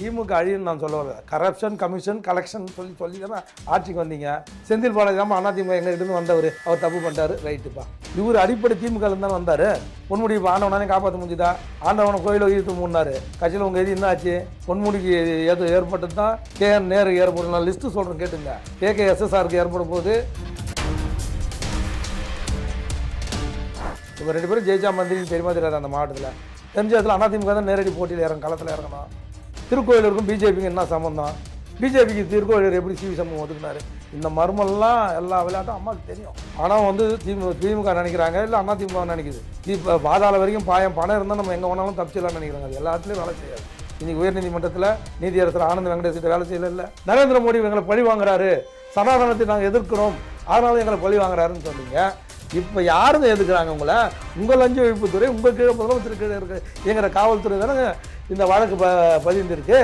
திமுக அழியும் நான் சொல்ல வரல. கரப்ஷன் கமிஷன் கலெக்ஷன் சொல்லி சொல்லி தானே ஆட்சிக்கு வந்தீங்க. செந்தில் பாலாஜி தான் அதிமுக எங்க இருந்து வந்தவர். அவர் தப்பு பண்ணிட்டாரு. ரைட்டுப்பா இவர் அடிப்படை திமுக இருந்தாலும் வந்தார். பொன்முடி ஆண்டவனே ஆண்டவனானே காப்பாற்ற முடிஞ்சுதா? ஆண்டவனை கோயிலை ஈர்த்து மூடினாரு. கட்சியில் உங்கள் எது என்ன ஆச்சு பொன்முடிக்கு எது ஏற்பட்டது தான்? கே என் நேரு ஏற்படும் நான் லிஸ்ட்டு சொல்கிறேன் கேட்டுங்க. கே கே எஸ்எஸ்ஆருக்கு ஏற்படும் போது. இவங்க ரெண்டு பேரும் ஜெயிச்சா மந்திரின்னு தெரியுமா தெரியாது அந்த மாவட்டத்தில்? தெரிஞ்ச இடத்துல அதிமுக தான் நேரடி போட்டியில் இறங்க களத்தில் இறங்கணும். திருக்கோயிலூருக்கும் பிஜேபிக்கு என்ன சம்மந்தம் பிஜேபிக்கு திருக்கோயிலூர் எப்படி சிவி சம்பவம் ஒதுக்குனாரு? இந்த மர்மம்லாம் எல்லா விளையாட்டும் அம்மாவுக்கு தெரியும். ஆனால் வந்து திமுக திமுக நினைக்கிறாங்க இல்லை அண்ணா திமுக நினைக்குது. இப்போ பாதாள வரைக்கும் பாயம் பணம் இருந்தால் நம்ம எங்கே வேணாலும் தப்பிச்சிடலாம் நினைக்கிறாங்க. அது எல்லா இடத்துலையும் வேலை செய்யாது. இன்னைக்கு உயர்நீதிமன்றத்தில் நீதியரசர் ஆனந்த் வெங்கடேஷ் வேலை செய்யல இல்லை நரேந்திர மோடி எங்களை பழி வாங்குறாரு. சனாதனத்தை நாங்கள் எதிர்க்கிறோம். அதனால எங்களை பழி வாங்குறாருன்னு சொன்னீங்க. இப்போ யாருங்க எதுக்குறாங்க உங்களை? உங்கள் லஞ்ச ஒழிப்புத்துறை உங்கள் கீழே முதலமைச்சர் கீழே இருக்கு. எங்கிற காவல்துறை தானே இந்த வழக்கு ப பதிந்திருக்கு.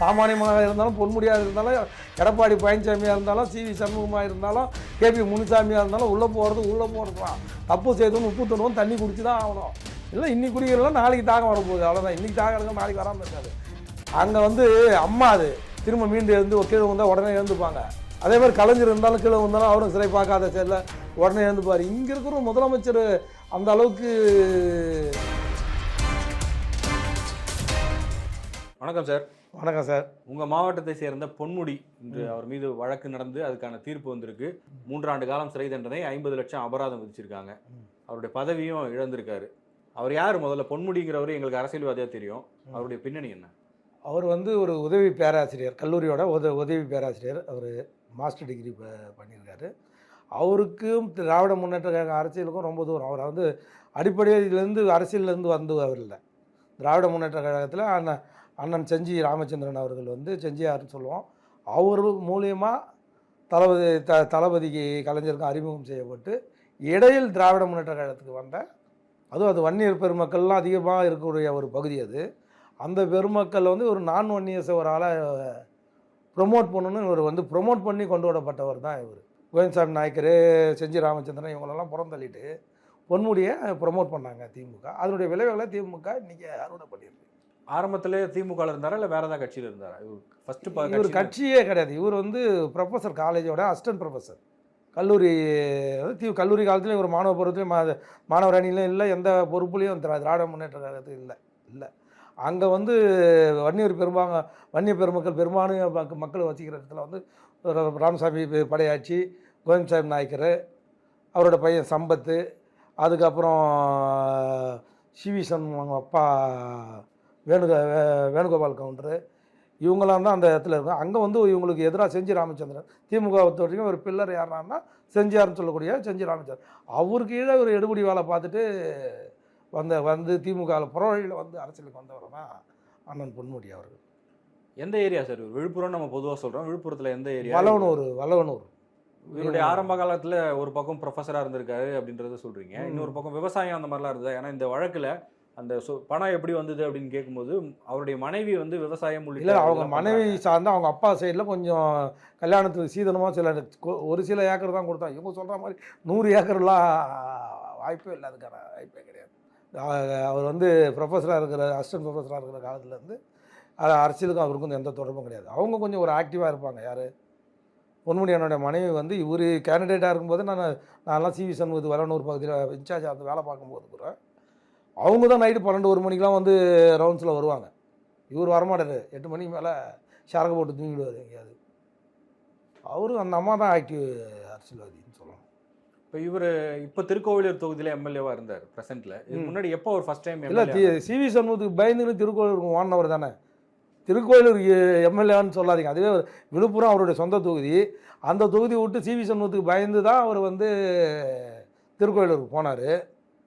சாமானியமாக இருந்தாலும் பொன்முடியாக இருந்தாலும் எடப்பாடி பழனிசாமியாக இருந்தாலும் சி வி சண்முகமாக இருந்தாலும் கேபி முனுசாமியாக இருந்தாலும் உள்ளே போகிறது உள்ளே போகிறது தான் தப்பு செய்தவன் உப்பு தண்ணுவோம் தண்ணி குடிச்சு தான் ஆகணும். இல்லை இன்னைக்கு குடிக்கலாம் நாளைக்கு தாகம் வரப்போகுது அவ்வளோதான் இன்னைக்கு தாகம் இருக்கும் நாளைக்கு வராமல் இருக்காது. அங்கே வந்து அம்மா அது. திரும்ப மீண்டு எழுந்து கீழே வந்தால் உடனே எழுந்துப்பாங்க. அதே மாதிரி கலைஞர் இருந்தாலும் கீழே வந்தாலும் அவரும் சிறை பார்க்காத செயலில் உடனே எழுந்துப்பார். இங்கே இருக்கிற முதலமைச்சர் அந்த அளவுக்கு வணக்கம் சார். வணக்கம் சார். உங்க மாவட்டத்தை சேர்ந்த பொன்முடி இன்று அவர் மீது வழக்கு நடந்து அதுக்கான தீர்ப்பு வந்திருக்கு. மூன்றாண்டு காலம் சிறை தண்டனை ஐம்பது லட்சம் அபராதம் விதிச்சிருக்காங்க. அவருடைய பதவியும் இழந்திருக்காரு. அவர் யார்? முதல்ல பொன்முடிங்கிறவர் எங்களுக்கு அரசியல்வாதியா தெரியும். அவருடைய பின்னணி என்ன? அவர் வந்து ஒரு உதவி பேராசிரியர் கல்லூரியோட உத உதவி பேராசிரியர். அவர் மாஸ்டர் டிகிரி ப பண்ணியிருக்காரு. அவருக்கும் திராவிட முன்னேற்ற கழக அரசியலுக்கும் ரொம்ப தூரம். அவர் வந்து அடிப்படையிலேருந்து அரசியல்லேருந்து வந்து அவர் இல்லை. திராவிட முன்னேற்ற கழகத்தில் அண்ணன் அண்ணன் செஞ்சி ராமச்சந்திரன் அவர்கள் வந்து செஞ்சியார்னு சொல்லுவோம். அவர் மூலியமாக தளபதி த தளபதிக்கு கலைஞருக்கும் அறிமுகம் செய்யப்பட்டு இடையில் திராவிட முன்னேற்ற கழகத்துக்கு வந்த அதுவும் அது வன்னியர் பெருமக்கள்லாம் அதிகமாக இருக்கக்கூடிய ஒரு பகுதி அது. அந்த பெருமக்கள் வந்து ஒரு நான் வன்னியசவரால் ஒரு ப்ரொமோட் பண்ணணும்னு இவர் வந்து ப்ரொமோட் பண்ணி கொண்டு வரப்பட்டவர் தான் இவர். கோவிந்தசாமி நாயக்கர் செஞ்சி ராமச்சந்திரன் இவங்களெல்லாம் புறந்தள்ளிட்டு பொன்முடியை ப்ரொமோட் பண்ணாங்க திமுக. அதனுடைய விளைவுகளை திமுக இன்றைக்கி அறுவடை பண்ணியிருக்கு. ஆரம்பத்திலே திமுக ல இருந்தாரா இல்ல வேற ஏதாவது கட்சியில இருந்தாரா? இவர் ஃபர்ஸ்ட் இவர் கட்சியே கிடையாது. இவர் வந்து ப்ரொஃபஸர் காலேஜோட அசிஸ்டன்ட் ப்ரொஃபஸர் கல்லூரி தி கல்லூரி காலத்துலேயும் ஒரு மாணவ பருவத்திலையும் மாணவர் அணியிலையும் இல்லை எந்த பொறுப்புலையும் திரா திராவிட முன்னேற்ற கழகத்துக்கு இல்லை. இல்லை. அங்கே வந்து வன்னியூர் பெரும்பாங்க வன்னிய பெருமக்கள் பெரும்பான்மைய மக்கள் வசிக்கிற இடத்துல வந்து ராமசாமி படையாச்சி கோவிந்தசாமி நாயக்கர் அவரோட பையன் சம்பத்து அதுக்கப்புறம் சிவி அவங்க அப்பா வேணுக வே- வேணுகோபால் கவுண்டரு இவங்களாம் தான் அந்த இடத்துல இருக்கும் அங்கே வந்து இவங்களுக்கு எதிராக செஞ்சி ராமச்சந்திரன். திமுக பொறுத்த வரைக்கும் ஒரு பில்லர் யாருன்னா செஞ்சியார்னு சொல்லக்கூடிய செஞ்சி ராமச்சந்திரன். அவருக்கு கீழே ஒரு எடுபடி வேலை பார்த்துட்டு வந்த வந்து திமுகவில் புறவழியில் வந்து அரசியலுக்கு வந்தவர் தான் அண்ணன் பொன்முடி அவர்கள். எந்த ஏரியா சார் விழுப்புரம் நம்ம பொதுவா சொல்றோம். விழுப்புரத்துல எந்த ஏரியா? வல்லவனூர் வல்லவனூர் இவருடைய ஆரம்ப காலத்துல ஒரு பக்கம் ப்ரொஃபஸரா இருந்திருக்காரு அப்படின்றத சொல்றீங்க. ம். இன்னொரு பக்கம் விவசாயம் அந்த மாதிரிலாம் இருந்தது? ஏன்னா இந்த வழக்குல அந்த பணம் எப்படி வந்தது அப்படின்னு கேட்கும்போது அவருடைய மனைவி வந்து விவசாயம் இல்லை அவங்க மனைவி. சார்ந்து அவங்க அப்பா சைடில் கொஞ்சம் கல்யாணத்துக்கு சீதனமாக சில ஒரு சில ஏக்கர் தான் கொடுத்தாங்க இவங்க சொல்கிற மாதிரி நூறு ஏக்கர்லாம் வாய்ப்பே இல்லை அதுக்கான வாய்ப்பே கிடையாது. அவர் வந்து ப்ரொஃபஸராக இருக்கிற அசிஸ்டன்ட் ப்ரொஃபஸராக இருக்கிற காலத்துலேருந்து அது அரசியலுக்கும் அவருக்கும் எந்த தொடர்பும் கிடையாது. அவங்க கொஞ்சம் ஒரு ஆக்டிவாக இருப்பாங்க யார்? பொன்முடி என்னுடைய மனைவி வந்து இவர் கேண்டிடேட்டாக இருக்கும்போது நான் நான்லாம் சிவி சண்முகத்து வளனூர் பகுதியில் இன்சார்ஜ் அந்த வேலை பார்க்கும்போது கூட அவங்க தான் நைட்டு பன்னெண்டு ஒரு மணிக்கெலாம் வந்து ரவுண்ட்ஸில் வருவாங்க. இவர் வரமாட்டார். எட்டு மணிக்கு மேலே சரக்கு போட்டு தூங்கிடுவார் எங்கேயாவது. அவரும் அந்த அம்மா தான் ஆக்டிவ் அரசியல்வாதி. இப்ப இவரு இப்ப திருக்கோவிலூர் தொகுதியில எம்எல்ஏவா இருந்தார் பிரசன்ட்ல இதுக்கு. முன்னாடி எப்போ ஒரு ஃபர்ஸ்ட் டைம் இல்லை சிவி சண்முகத்துக்கு பயந்துன்னு திருக்கோயிலூருக்கு வாங்கினவர் தானே. திருக்கோயிலூர் எம்எல்ஏன்னு சொல்லாதீங்க. அதுவே விழுப்புரம் அவருடைய சொந்த தொகுதி. அந்த தொகுதி விட்டு சிவி சண்முகத்துக்கு பயந்து தான் அவர் வந்து திருக்கோயிலூருக்கு போனார்.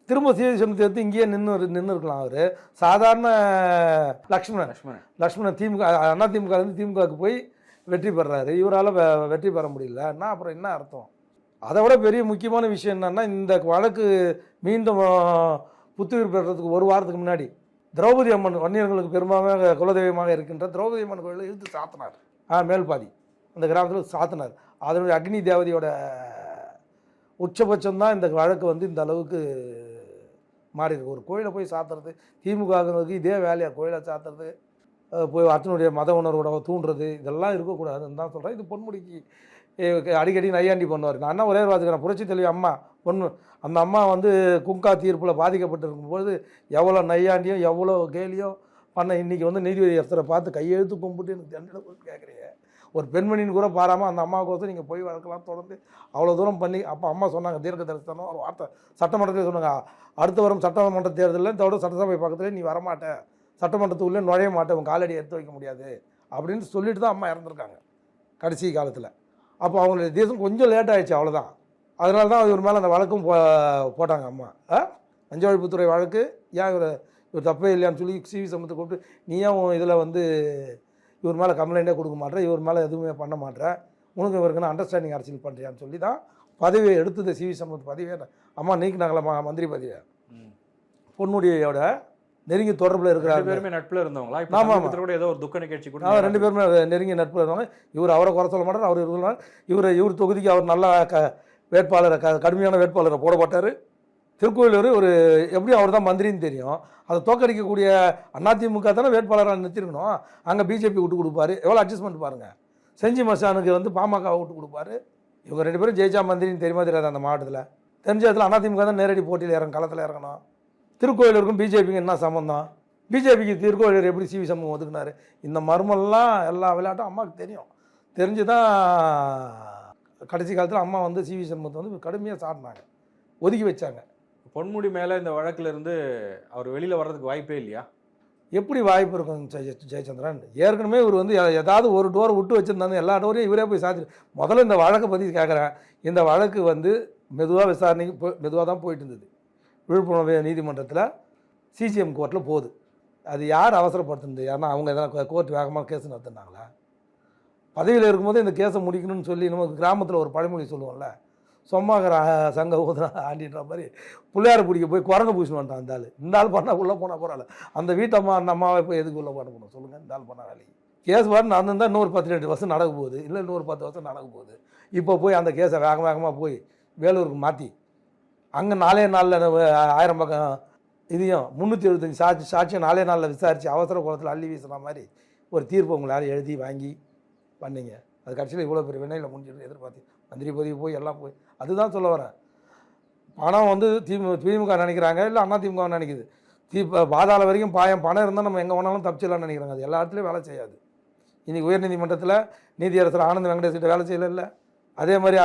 திரும்ப சிவி சண்முகத்தை எடுத்து இங்கேயே நின்று நின்று இருக்கலாம் அவர். சாதாரண லக்ஷ்மணன். லட்சுமணன் லக்ஷ்மணன் திமுக அண்ணா திமுக இருந்து திமுகவுக்கு போய் வெற்றி பெறாரு. இவரால் வெற்றி பெற முடியலன்னா அப்புறம் என்ன அர்த்தம்? அதை விட பெரிய முக்கியமான விஷயம் என்னன்னா இந்த வழக்கு மீண்டும் புத்துயிர் பெறதுக்கு ஒரு வாரத்துக்கு முன்னாடி திரௌபதி அம்மன் வன்னியர்களுக்கு பெரும்பாலான குலதெய்வமாக இருக்கின்ற திரௌபதி அம்மன் கோயிலில் இழுத்து சாத்தினார். ஆ மேல்பாதி. அந்த கிராமத்தில் சாத்தினார். அதனுடைய அக்னி தேவதையோட உச்சபட்சம் தான் இந்த வழக்கு வந்து இந்த அளவுக்கு மாறி இருக்கு ஒரு கோயிலை போய் சாத்துறது திமுகவுக்கு இதே வேலையாக கோயிலை சாத்துறது போய் அத்தனுடைய மத உணர்வோட தூண்டுறது இதெல்லாம் இருக்கக்கூடாதுன்னு தான் சொல்கிறேன் இது பொன்முடிக்கு அடிக்கடி நையாண்டி பண்ணுவார். நான் என்ன ஒரே பார்த்துக்கிறேன் புரட்சி தலைவி அம்மா பொண்ணு அந்த அம்மா வந்து குங்கா தீர்ப்பில் பாதிக்கப்பட்டிருக்கும்போது எவ்வளோ நையாண்டியும் எவ்வளோ கேலியும் பண்ண இன்றைக்கி வந்து நீதிபதி ஒருத்தரை பார்த்து கையெழுத்து கும்பிட்டு எனக்கு தண்டனை கேட்குறீங்க ஒரு பெண்மணின்னு கூட பாராமல் அந்த அம்மாவுக்கோசம் நீங்கள் போய் வளர்க்கலாம் தொடர்ந்து அவ்வளோ தூரம் பண்ணி அப்போ அம்மா சொன்னாங்க தீர்க்க தரிசனம் ஒரு வார்த்தை சட்டமன்றத்தில் சொன்னாங்க அடுத்த வரும் சட்டமன்ற தேர்தலில் இதோட சட்டசபை பக்கத்தில் நீ வரமாட்டேன் சட்டமன்றத்துக்குள்ளே நுழைய மாட்டேன் உன் காலடி எடுத்து வைக்க முடியாது அப்படின்னு சொல்லிட்டு தான் அம்மா இறந்துருக்காங்க கடைசி காலத்தில். அப்போ அவங்களுடைய தேசம் கொஞ்சம் லேட் ஆயிடுச்சு அவ்வளோதான் அதனால தான் இவர் மேலே அந்த வழக்கும் போ போட்டாங்க அம்மா. ஆ? லஞ்ச வழக்கு. ஏன் இவர் இவர் தப்பே இல்லையான்னு சொல்லி சிவி சமத்தை கூப்பிட்டு நீ ஏன் இதில் வந்து இவர் மேலே கம்ப்ளைண்ட்டே கொடுக்க மாட்டேற? இவர் மேலே எதுவுமே பண்ண மாட்டேற? உனக்கு இவருக்கு நான் அண்டர்ஸ்டாண்டிங் அரசியல் பண்ணுறியான்னு சொல்லி தான் பதவியை எடுத்தது சிவி சமத் பதவியை. அம்மா நீக்கினாங்களா ம- மந்திரி பதவியை. பொன்முடியோட நெருங்கி தொடர்பில் இருக்கிறாங்க. பேருமே நட்புல இருந்தவங்களா? இப்போ ஆமா, ஆமா. சமீபத்துல கூட ஏதோ ஒரு துக்க நிகழ்ச்சி கூட ரெண்டு பேருமே நெருங்கிய நட்பு இருந்தவங்க. இவர் அவரை குறை சொல்ல மாட்டார் அவர் இருக்கலாம் இவர் இவர் தொகுதிக்கு அவர் நல்ல க வேட்பாளரை க கடுமையான வேட்பாளரை போடப்பட்டார் திருக்கோயிலூர் ஒரு எப்படியும் அவர் தான் மந்திரின்னு தெரியும். அதை தோக்கடிக்கக்கூடிய அதிமுக தானே வேட்பாளராக நிறுத்திருக்கணும். அங்கே பிஜேபி விட்டு கொடுப்பாரு. எவ்வளோ அட்ஜஸ்ட்மெண்ட் பாருங்கள் செஞ்சி மசானுக்கு வந்து பாமக விட்டு கொடுப்பாரு. இவங்க ரெண்டு பேரும் ஜெயிச்சா மந்திரின்னு தெரியுமா தெரியாது அந்த மாவட்டத்தில்? தெரிஞ்ச இடத்துல அதிமுக தான் நேரடி போட்டியில் இறங்க களத்தில் இறங்கணும். திருக்கோயிலூருக்கும் பிஜேபிக்கு என்ன சம்மந்தம் பிஜேபிக்கு திருக்கோயிலூர் எப்படி சிவி சமூகம் ஒதுக்குனாரு? இந்த மர்மம்லாம் எல்லா விளையாட்டும் அம்மாவுக்கு தெரியும். தெரிஞ்சு தான் கடைசி காலத்தில் அம்மா வந்து சிவி சண்முகத்தை வந்து கடுமையாக சாடினாங்க. ஒதுக்கி வச்சாங்க. பொன்முடி மேல இந்த வழக்குல இருந்து அவர் வெளியில வர்றதுக்கு வாய்ப்பே இல்லையா? எப்படி வாய்ப்பு இருக்கும் ஜெய ஜெயச்சந்திரன்? ஏற்கனவே இவர் வந்து ஏதாவது ஒரு டோர் விட்டு வச்சுருந்தாங்க எல்லா டோரையும் இவரே போய் சாத்தி முதல்ல இந்த வழக்கை பற்றி கேட்குறேன் இந்த வழக்கு வந்து மெதுவாக விசாரணைக்கு மெதுவாக தான் போயிட்டு இருந்தது. விழுப்புரம் நீதிமன்றத்தில் சிசிஎம் கோர்ட்டில் போகுது. அது யார் அவசரப்படுத்துனது? ஏன்னா அவங்க எதனா கோர்ட் வேகமாக கேஸ் நடத்துனாங்களா? பதவியில் இருக்கும்போது இந்த கேஸை முடிக்கணும்னு சொல்லி நம்ம கிராமத்தில் ஒரு பழமொழி சொல்லுவோம்ல சொம்மாக்கிற சங்க ஊதுனா ஆண்டின்ற மாதிரி பிள்ளையார் பிடிக்க போய் குரங்க பூசின்னு வந்துட்டான் அந்த ஆள். இந்த ஆள் பண்ணால் உள்ளே போனால் போகிறாள் அந்த வீட்டம்மா அந்த அம்மாவை போய் எதுக்கு உள்ளே பண்ண போகணும் சொல்லுங்கள் இந்த ஆள் பண்ண வேலைக்கு. கேஸ் பாரு நடந்திருந்தா இன்னொரு பத்து ரெண்டு வருஷம் நடக்க போகுது. இல்லை இன்னொரு பத்து வருஷம் நடக்க போகுது. இப்போ போய் அந்த கேஸை வேக வேகமாக போய் வேலூருக்கு மாற்றி அங்கே நாலே நாளில் ஆயிரம் பக்கம் இதையும் முந்நூற்றி எழுபத்தஞ்சு சாட்சி சாட்சியும் நாலே நாளில் விசாரித்து அவசர குளத்தில் அள்ளி வீசுன மாதிரி ஒரு தீர்ப்பு உங்களால் எழுதி வாங்கி பண்ணிங்க. அது கடைசியில் இவ்வளோ பெரிய வினையில் முடிஞ்சிருந்து எதிர்பார்த்து. மந்திரி பதவி போய் எல்லாம் போய் அதுதான் சொல்ல வரேன். பணம் வந்து திமுக திமுக நினைக்கிறாங்க இல்லை அண்ணா திமுக நினைக்குது. தீ ப- பாதாள வரைக்கும் பாயம் பணம் இருந்தால் நம்ம எங்கே வேணாலும் தப்பிச்சிடலாம்னு நினைக்கிறாங்க. அது எல்லா இடத்துலையும் வேலை செய்யாது. இன்றைக்கி உயர்நீதிமன்றத்தில் நீதியரசர் ஆனந்த் வெங்கடேஷ்கிட்ட வேலை செய்யல அதே மாதிரி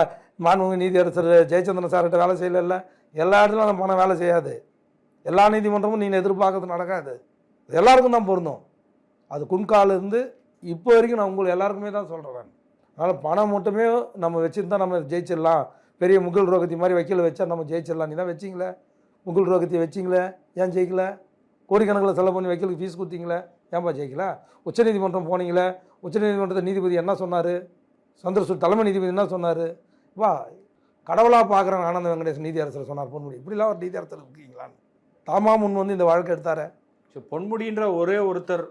மாண்புமிகு நீதியரசர் ஜெயச்சந்திரன் சார்கிட்ட வேலை செய்யல எல்லா இடத்துலையும் அந்த பணம் வேலை செய்யாது. எல்லா நீதிமன்றமும் நீங்கள் எதிர்பார்க்கறது நடக்காது. எல்லாருக்கும் தான் பொருந்தும். அது குன்கால இருந்து இப்போ வரைக்கும் நான் உங்களுக்கு எல்லாருக்குமே தான் சொல்கிறேன் அதனால் பணம் மட்டுமே நம்ம வச்சுருந்தா நம்ம ஜெயிச்சிடலாம். பெரிய முகல் ரோகத்தி மாதிரி வைக்கல வச்சா நம்ம ஜெயிச்சிடலாம். நீ தான் வச்சிங்களே? முகில் ரோகத்தி வச்சிங்களே? ஏன் ஜெயிக்கல? கோடிக்கணக்கில் செலவு பண்ணி வைக்கலுக்கு ஃபீஸ் கொடுத்தீங்களே? ஏன்பா ஜெயிக்கல? உச்சநீதிமன்றம் போனீங்களே? உச்சநீதிமன்றத்தை நீதிபதி என்ன சொன்னார்? சந்திரசூட் தலைமை நீதிபதி என்ன சொன்னார்? வா கடவுளாக பார்க்குறாங்க ஆனந்த வெங்கடேஷ் நீதியரசர் சொன்னார் பொன்முடி இப்படிலாம் ஒரு நீதியரசர் இருக்கீங்களான்னு. தாமா முன் வந்து இந்த வழக்கு எடுத்தாரு. ஸோ பொன்முடின்ற ஒரே ஒருத்தர்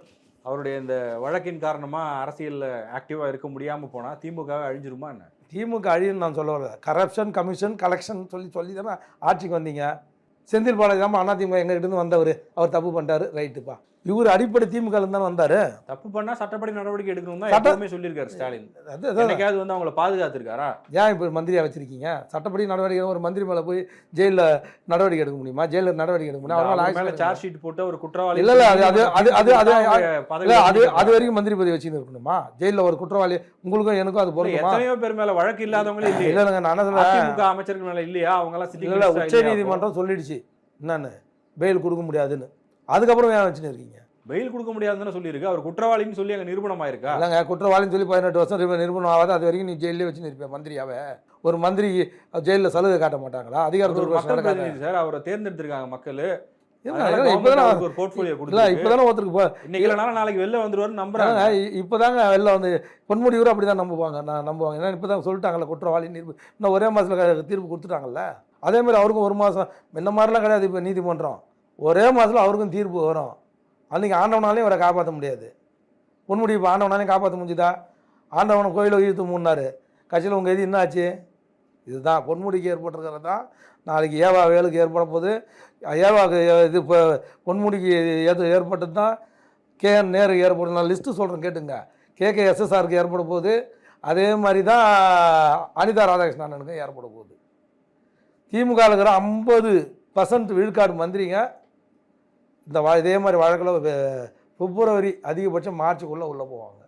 அவருடைய இந்த வழக்கின் காரணமா அரசியல்ல ஆக்டிவா இருக்க முடியாம போனா திமுக அழிஞ்சிருமா என்ன? திமுக அழின்னு நான் சொல்ல வரல. கரப்ஷன் கமிஷன் கலெக்ஷன் சொல்லி சொல்லி தானே ஆட்சிக்கு வந்தீங்க. செந்தில் பாலாஜி தான் அதிமுக எங்ககிட்ட வந்தவர். அவர் தப்பு பண்ணிட்டாரு. ரைட்டுப்பா இவர் அடிப்படை திமுக தானே வந்தார். தப்பு பண்ணா சட்டப்படி நடவடிக்கை எடுக்கணும் தான் சட்ட- எப்பவுமே சொல்லியிருக்காரு ஸ்டாலின். அது என்னைக்காவது வந்து அவங்கள பாதுகாத்திருக்காரா? ஏன் இப்போ மந்திரியாக வச்சிருக்கீங்க? சட்டப்படி நடவடிக்கை ஒரு மந்திரி மேலே போய் ஜெயிலில் நடவடிக்கை எடுக்க முடியுமா? ஜெயிலில் நடவடிக்கை எடுக்க முடியுமா? அவர் மேல சார்ஜ் ஷீட் போட்டு ஒரு குற்றவாளி இல்ல, இல்ல, அது- அது- அது- அது- அது- இல்லை அது வரைக்கும் மந்திரி பதவி வச்சுன்னு இருக்கணுமா? ஜெயிலில் ஒரு குற்றவாளி உங்களுக்கும் எனக்கும் அது இல்ல, பொருந்துமா? எத்தனையோ பேர் மேல வழக்கு இல்லாதவங்களே இல்லையே. இல்லைங்க நான் அதிமுக அமைச்சர்கள் மேல இல்லையா? அவங்க எல்லாம் இல்ல இல்ல உச்ச நீதிமன்றம் சொல்லிடுச்சு. என்னன்னு? பெயில் கொடுக்க முடியாதுன்னு. அதுக்கப்புறம் ஏன் வச்சுன்னு இருக்கீங்க. பெயில் கொடுக்க முடியாதுன்னு சொல்லியிருக்கு. அவர் குற்றவாளின்னு சொல்லி அங்க நிரூபணம் ஆயிருக்கா இல்லைங்க குற்றவாளின்னு சொல்லி பதினெட்டு வருஷம் நிரூப- நிரூபணம் ஆகாது. அது வரைக்கும் நீ ஜெயிலே வச்சு இருப்பேன் மந்திரியாவே ஒரு மந்திரி ஜெயிலில் சலுகை காட்ட மாட்டாங்களா? பிரதிநிதி சார் அவரை தேர்ந்தெடுத்திருக்காங்க மக்கள். இப்போதானே இப்போதானே இப்போதாங்க வெளில வந்து பொன்முடியூர் அப்படி தான் நம்புவாங்க நான் நம்புவாங்க. ஏன்னா இப்போ தான் சொல்லிட்டாங்கல்ல குற்றவாளி இன்னும் ஒரே மாதத்தில் தீர்ப்பு கொடுத்துட்டாங்கல்ல. அதே மாதிரி அவருக்கும் ஒரு மாதம் இந்த மாதிரிலாம் கிடையாது இப்போ நீதிமன்றம். ஒரே மாதத்தில் அவருக்கும் தீர்ப்பு வரும். அன்றைக்கி ஆண்டவனாலையும் அவரை காப்பாற்ற முடியாது. பொன்முடி இப்போ ஆண்டவனாலையும் காப்பாற்ற முடிஞ்சுதா? ஆண்டவனை கோயிலை இழுத்து மூணார் கட்சியில் உங்கள் இது என்ன ஆச்சு? இதுதான் பொன்முடிக்கு ஏற்பட்டிருக்கிறது? தான் நாளைக்கு ஏவா வேலுக்கு ஏற்பட போகுது. ஏவாவுக்கு இது இப்போ பொன்முடிக்கு ஏது ஏற்பட்டது தான் கே நேருக்கு ஏற்படும். நான் லிஸ்ட்டு சொல்கிறேன் கேட்டுங்க. கேகே எஸ்எஸ்ஆருக்கு ஏற்பட போகுது. அதே மாதிரி தான் அனிதா ராதாகிருஷ்ணன் அண்ணனுக்கும் ஏற்பட போகுது. திமுக இருக்கிற ஐம்பது பர்சன்ட் விழுக்காடு மந்திரிங்க இந்த வா இதே மாதிரி வழக்கில் பிப்ரவரி அதிகபட்சம் மார்ச்சுக்குள்ளே உள்ளே போவாங்க.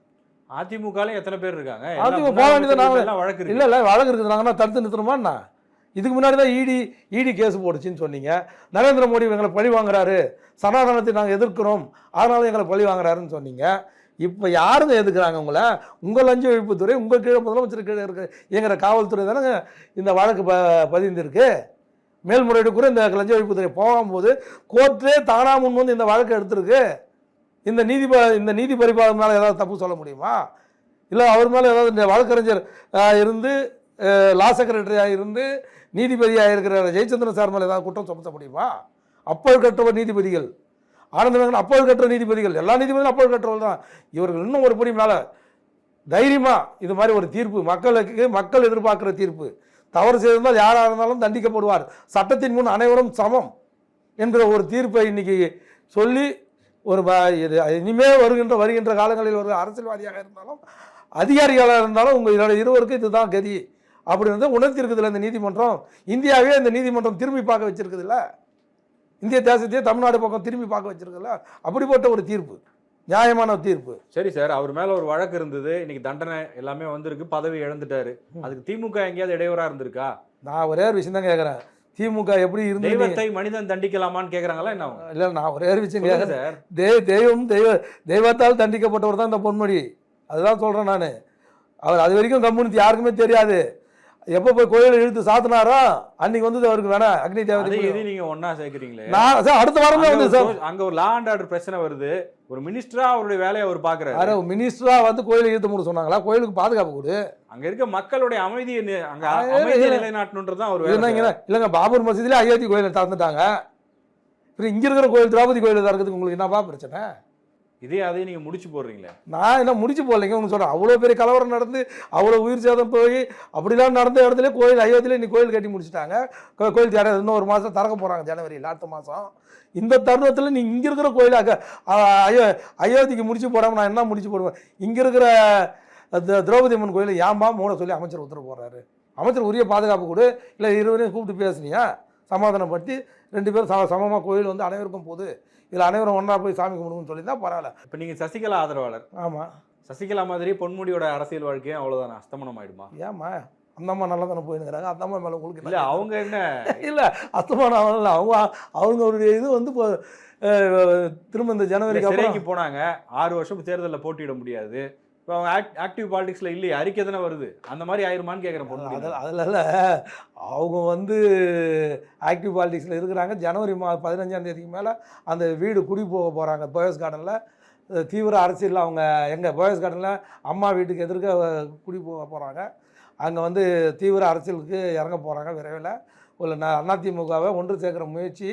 அதிமுகலையும் எத்தனை பேர் இருக்காங்க? அதிமுக போக வேண்டியது நாங்க- எல்லாம் வழக்கு இல்லை இல்லை வழக்கு இருக்குது. நாங்கள் தடுத்து நிறுத்தணுமாண்ணா இதுக்கு முன்னாடி தான் இடி இடி கேஸ் போடுச்சுன்னு சொன்னீங்க. நரேந்திர மோடி எங்களை பழி வாங்குறாரு. சனாதனத்தை நாங்கள் எதிர்க்கிறோம். அதனால எங்களை பழி வாங்குறாருன்னு சொன்னீங்க. இப்போ யாருங்க எதுக்குறாங்க உங்களை? உங்கள் லஞ்ச ஒழிப்புத்துறை உங்கள் கீழே முதலமைச்சர் கீழே இருக்க இயங்குற காவல்துறை தானே இந்த வழக்கு ப பதிந்திருக்கு. மேல்முறையீடு கூட இந்த லஞ்ச ஒழிப்புத்துறை போகும்போது கோர்ட்டே தானாக முன் வந்து இந்த வழக்கு எடுத்திருக்கு. இந்த நீதி இந்த நீதி பரிபாலன் மேலே ஏதாவது தப்பு சொல்ல முடியுமா? இல்லை அவர் மேலே ஏதாவது இந்த வழக்கறிஞர் இருந்து லா செக்ரட்டரியாக இருந்து நீதிபதியாக இருக்கிற ஜெயச்சந்திரன் சார் மேலே ஏதாவது குற்றம் சுமத்த முடியுமா? அப்போது கற்றவர் நீதிபதிகள். ஆனந்தமேகன் அப்போது கட்டுற நீதிபதிகள். எல்லா நீதிபதிகளும் அப்போது கட்டுறவர்கள் தான். இவர்கள் இன்னும் ஒரு படி மேலே தைரியமாக இது மாதிரி ஒரு தீர்ப்பு மக்களுக்கு மக்கள் எதிர்பார்க்குற தீர்ப்பு. தவறு செய்திருந்தால் யாராக இருந்தாலும் தண்டிக்கப்படுவார். சட்டத்தின் முன் அனைவரும் சமம் என்கிற ஒரு தீர்ப்பை இன்னைக்கு சொல்லி ஒரு ப- இது இனிமே வருகின்ற வருகின்ற காலங்களில் ஒரு அரசியல்வாதியாக இருந்தாலும் அதிகாரிகளாக இருந்தாலும் உங்கள் இதோட இருவருக்கும் இதுதான் கதி அப்படி வந்து உணர்த்திருக்குதுல்ல இந்த நீதிமன்றம். இந்தியாவே இந்த நீதிமன்றம் திரும்பி பார்க்க வச்சிருக்குதுல்ல. இந்திய தேசத்தையே தமிழ்நாடு பக்கம் திரும்பி பார்க்க வச்சிருக்குல்ல அப்படிப்பட்ட ஒரு தீர்ப்பு. நியாயமான தீர்ப்பு. சரி சார் அவர் மேல ஒரு வழக்கு இருந்தது இன்னைக்கு தண்டனை எல்லாமே வந்திருக்கு பதவி இழந்துட்டாரு. அதுக்கு திமுக எங்கேயாவது இடையூறா இருந்திருக்கா? நான் ஒரே ஒரு விஷயம் தான் கேட்குறேன் திமுக எப்படி இருந்து தெய்வத்தை மனிதன் தண்டிக்கலாமான்னு கேக்குறாங்களா என்ன? இல்லை நான் ஒரே ஒரு விஷயம் கேட்குறேன் சார். தெய்வ தெய்வம் தெய்வ தெய்வத்தால் தண்டிக்கப்பட்டவர் தான் இந்த பொன்முடி அதுதான் சொல்கிறேன் நான். அவர் அது வரைக்கும் கம்யூனிட்டி யாருக்குமே தெரியாது. எப்போ போய் கோயிலை இழுத்து சாத்தினாரோ அன்னைக்கு வந்து அவருக்கு வேணாம் அக்னி தேவதை இது நீங்க ஒண்ணா சேர்க்கறீங்களே? நான் சார் அடுத்த வாரமே வந்து ஒரு சார். அங்க ஒரு லா அண்ட் ஆர்டர் பிரச்சனை வருது. ஒரு மினிஸ்டரா அவருடைய வேலையை அவர் பாக்குறாரு யாரோ மினிஸ்டரா வந்து கோயிலை இழுத்து மூட சொன்னாங்களா? கோயிலுக்கு பாதுகாப்பு கொடு. அங்க இருக்க மக்களுடைய அமைதியை அங்க அமைதியை. நிலைநாட்டணுன்றது தான் அவர் இல்லைங்க இல்லைங்க பாபர் மசீதிலே அயோத்தி கோயிலை திறந்துட்டாங்க இங்கே இருக்கிற கோயில் திரௌபதி கோயில் திறக்கிறதுக்கு உங்களுக்கு என்னப்பா பிரச்சனை? இதே அதையும் நீங்கள் முடிச்சு போடுறீங்களே. நான் என்ன முடிச்சு போடலைங்க? உங்களுக்கு சொல்கிறேன் அவ்வளோ பெரிய கலவரம் நடந்து அவ்வளோ உயிர் சேதம் போய் அப்படிலாம் நடந்த இடத்துல கோயில் அயோத்தியில் இன்னைக்கு கோயில் கட்டி முடிச்சிட்டாங்க. கோயில் திற இன்னும் ஒரு மாதம் திறக்க போகிறாங்க ஜனவரியில் அடுத்த மாதம் இந்த தருணத்தில் நீ இங்கே இருக்கிற கோயில் அயோ அயோத்திக்கு முடிச்சு போடாமல் நான் என்ன முடிச்சு போடுவேன்? இங்கே இருக்கிற த- திரௌபதி அம்மன் கோயிலை ஏன்பா மூட சொல்லி அமைச்சர் உத்தரவு போடுறாரு? அமைச்சர் உரிய பாதுகாப்பு கொடு. இல்லை இருவரையும் கூப்பிட்டு பேசுனியா? சமாதானப்படுத்தி ரெண்டு பேரும் சமமாக கோயில் வந்து அனைவருக்கும் போகுது இதில் அனைவரும் ஒன்றா போய் சாமி கும்பிடுங்கன்னு சொல்லியிருந்தா பரவாயில்ல. இப்ப நீங்க சசிகலா ஆதரவாளர். ஆமாம் சசிகலா மாதிரி பொன்முடியோட அரசியல் வாழ்க்கையும் அவ்வளவுதான் அஸ்தமனம் ஆயிடுமா? ஏம்மா அந்த அம்மா நல்லா தானே போயிருக்கிறாங்க அந்த அம்மா மேலே உங்களுக்கு இல்ல அவங்க என்ன? இல்லை அஸ்தமானம் இல்லை அவங்க அவங்களுடைய இது வந்து இப்போ திரும்ப இந்த ஜனவரிக்கு போனாங்க ஆறு வருஷம் தேர்தலில் போட்டியிட முடியாது. இப்போ அவங்க ஆக்டிவ் பாலிடிக்ஸ்ல இல்லையே அறிக்கை தானே வருது. அந்த மாதிரி ஆயிருமான்னு கேட்குறேன் பொன்முடி அதில் அதில் அவங்க வந்து ஆக்டிவ் பாலிடிக்ஸில் இருக்கிறாங்க. ஜனவரி மா பதினஞ்சாம் தேதிக்கு மேலே அந்த வீடு குடி போக போகிறாங்க போயஸ் கார்டனில் தீவிர அரசியலில் அவங்க எங்கள் போயஸ் கார்டனில் அம்மா வீட்டுக்கு எதிர்க்க குடி போக போகிறாங்க அங்கே வந்து தீவிர அரசியலுக்கு இறங்க போகிறாங்க விரைவில். ந அதிமுகவை ஒன்று சேர்க்குற முயற்சி